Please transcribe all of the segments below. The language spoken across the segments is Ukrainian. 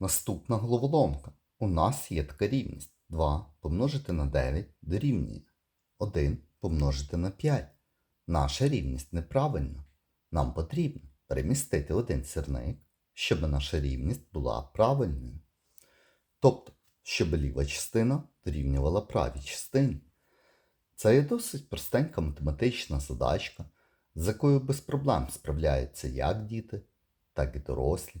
Наступна головоломка. У нас є така рівність 2 помножити на 9 дорівнює 1 помножити на 5. Наша рівність неправильна. Нам потрібно перемістити один сірник, щоб наша рівність була правильною. Тобто, щоб ліва частина дорівнювала правій частині. Це є досить простенька математична задачка, з якою без проблем справляються як діти, так і дорослі.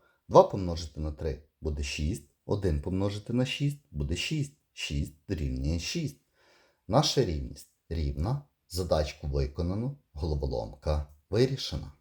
2 помножити на 3 буде 6, 1 помножити на 6 буде 6, 6 дорівнює 6. Наша рівність рівна, задачку виконано, головоломка вирішена.